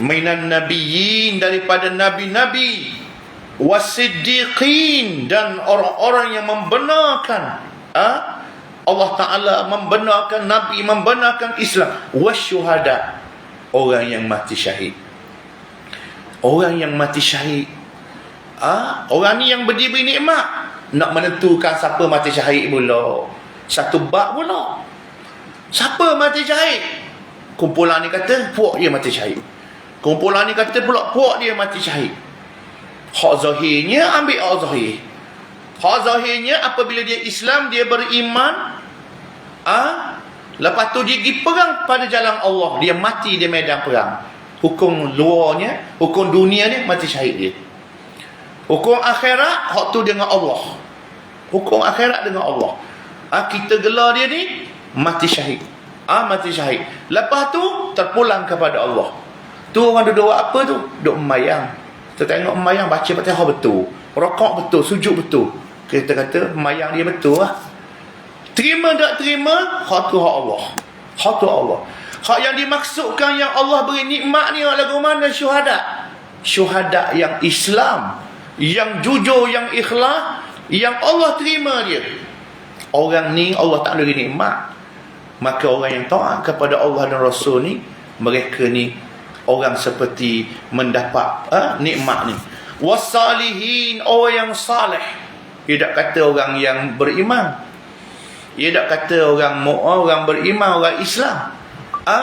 minan nabiyyin daripada nabi-nabi. Wasiddiqin dan orang-orang yang membenarkan. Ha? Allah Ta'ala membenarkan Nabi membenarkan Islam. Wasyuhada orang yang mati syahid. Orang yang mati syahid. Ha? orang ni yang berdiri nikmat. Nak menentukan siapa mati syahid pula. Satu bab pula. Siapa mati syahid? Kumpulan ni kata puak dia mati syahid kumpulan ni kata pula puak dia mati syahid. Hak zahirnya ambil hak zahir. Hak zahirnya apabila dia Islam dia beriman ah lepas tu dia pergi perang pada jalan Allah. Dia mati di medan perang. Hukum luarnya hukum dunia ni mati syahid dia. Hukum akhirat hak tu dengan Allah. Hukum akhirat dengan Allah. Ah kita gelar dia ni mati syahid. Ah mati syahid. Lepas tu terpulang kepada Allah Tu orang duduk buat apa tu? Duduk memayang. Kita tengok memayang baca Fatihah betul. Rokok betul, sujud betul. Kita kata memayang dia betul lah. Terima tak terima, hak tu hak Allah. Hak tu Allah. Hak yang dimaksudkan yang Allah beri nikmat ni lagu mana syuhada? Syuhada yang Islam, yang jujur, yang ikhlas, yang Allah terima dia. Orang ni Allah tak beri nikmat. Maka orang yang taat kepada Allah dan Rasul ni, mereka ni orang seperti mendapat ha, nikmat ni. Wasalihin orang yang saleh. Dia tak kata orang yang beriman. Dia tak kata orang orang beriman orang Islam. Ha?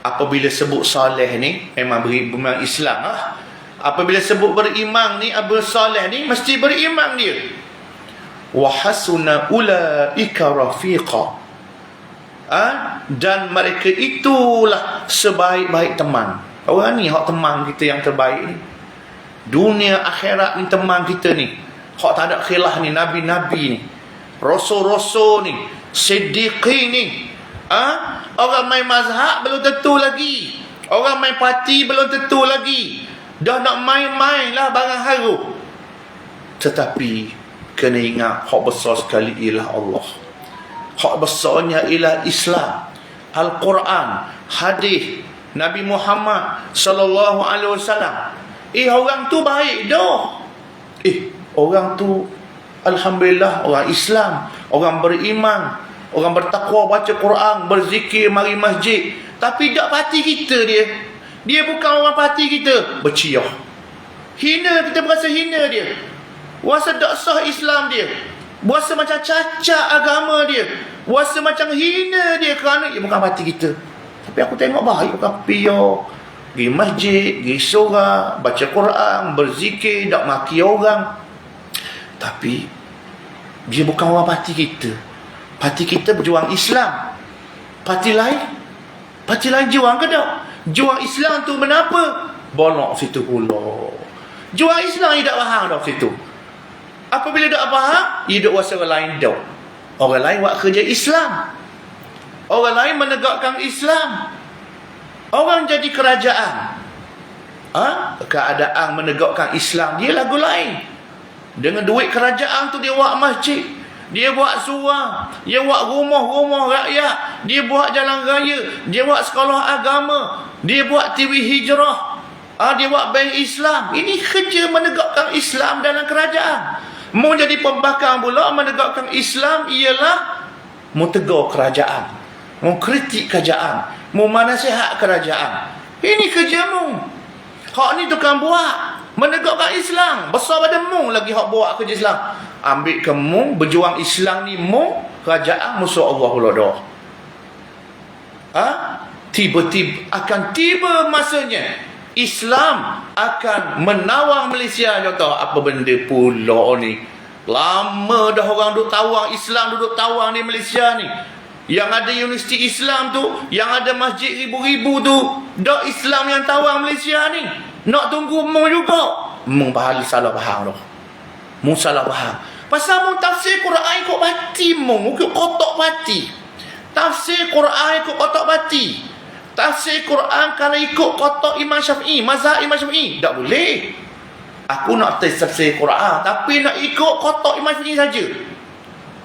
apabila sebut saleh ni memang beriman Islam lah. Apabila sebut beriman ni abu saleh ni mesti beriman dia. Wa hasuna ulaika rafiqa ha? dan mereka itulah sebaik-baik teman. Orang ni hak teman kita yang terbaik ni. Dunia akhirat ni teman kita ni. Hak tak ada khilaf ni nabi-nabi ni. Rasul-rasul ni. Siddiqin ni. Ha? orang main mazhab belum tentu lagi. Orang main parti belum tentu lagi. Dah nak main-main lah barang haru tetapi kena ingat hak besar sekali ialah Allah hak besarnya ialah Islam. Al-Quran hadis Nabi Muhammad sallallahu alaihi wasallam. Eh orang tu baik dah. Eh orang tu alhamdulillah orang Islam orang beriman orang bertakwa baca Quran berzikir mari masjid. Tapi tak parti kita dia. Dia bukan orang parti kita berciah. Hina kita berasa hina dia. Rasa tak sah Islam dia Berasa macam cacat agama dia. Berasa macam hina dia kerana dia bukan mati kita. Tapi aku tengok baik bukan piyo. Pergi masjid, pergi surah, baca Quran, berzikir, tak maki orang. Tapi dia bukan orang parti kita. Parti kita berjuang Islam. Parti lain? Parti lain juang ke tak? Juang Islam tu kenapa? Bolok situ pula. Juang Islam tidak faham dah situ. Apabila tak faham, hidup wasa orang lain dok. Orang lain buat kerja Islam. Orang lain menegakkan Islam. Orang jadi kerajaan. Ha? Keadaan menegakkan Islam dia lagu lain. Dengan duit kerajaan tu dia buat masjid. Dia buat surah. Dia buat rumah-rumah rakyat. Dia buat jalan raya. Dia buat sekolah agama. Dia buat TV hijrah. Ha? Dia buat bank Islam. Ini kerja menegakkan Islam dalam kerajaan. Mau jadi pembakar pula menegakkan Islam ialah mau tegur kerajaan. Mau kritik kerajaan. Mau manasihat kerajaan. Ini kerjamu. Hak ni tukang buat. Menegakkan Islam. Besar pada mu lagi hak buat kerja Islam. Ambil ke mu, berjuang Islam ni mu, kerajaan musuh Allah pula dah. Ha? Tiba-tiba akan tiba masanya Islam akan menawang Malaysia. Contoh apa benda pula ni? Lama dah orang duduk tawang Islam duduk tawang di Malaysia ni. Yang ada universiti Islam tu yang ada masjid ribu-ribu tu dah Islam yang tawang Malaysia ni. Nak tunggu mu juga. Mu bahali salah faham dah. Mu salah faham. Pasal mu tafsir Quran ikut bati mu ikut kotak bati tafsir Quran ikut kotak bati tafsir Quran kalau ikut kotak Imam Syafi'i, mazhab Imam Syafi'i, tak boleh. Aku nak tafsir Quran tapi nak ikut kotak Imam Syafi'i saja.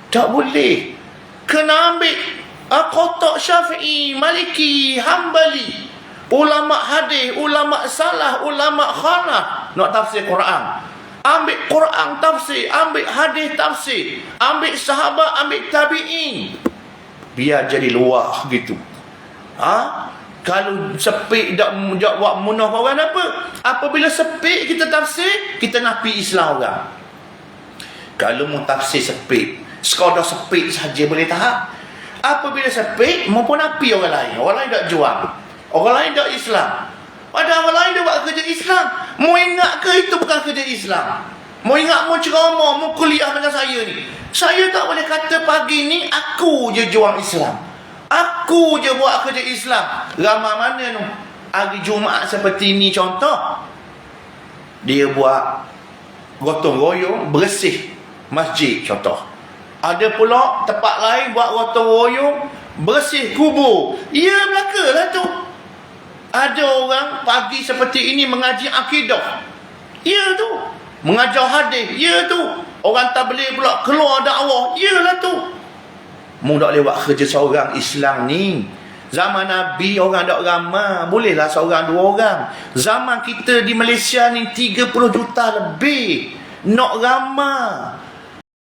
Tak boleh. Kena ambil uh, Syafi'i, Maliki, Hambali. ulama hadis, ulama salah, ulama khanah nak tafsir Quran. Ambil Quran tafsir, ambil hadis tafsir, ambil sahabat, ambil tabi'in. Biar jadi luah gitu. Ha? Kalau sepik tak buat munah orang apa? Apabila sepik kita tafsir, kita napi Islam orang. Kalau mu tafsir sepik, sekadar sepik saja boleh tahap. Apabila sepik, mu pun napi orang lain. Orang lain tak jual. Orang lain tak Islam. Padahal orang lain dia buat kerja Islam. Mu ingat ke itu bukan kerja Islam? Mu ingat mu ceramah, mu kuliah macam saya ni. Saya tak boleh kata pagi ni aku je jual Islam. Aku je buat kerja Islam. Ramai mana tu? Hari Jumaat seperti ni contoh. Dia buat gotong royong bersih masjid contoh. Ada pula tempat lain buat gotong royong bersih kubur. Ya belaka lah tu. Ada orang pagi seperti ini mengaji akidah. Ya tu. Mengajar hadis. Ya tu. Orang tak boleh pula keluar dakwah. Ya lah tu. Mu tak lewat kerja seorang Islam ni. Zaman Nabi orang tak ramah. Bolehlah seorang dua orang. Zaman kita di Malaysia ni 30 juta lebih. Nak ramah.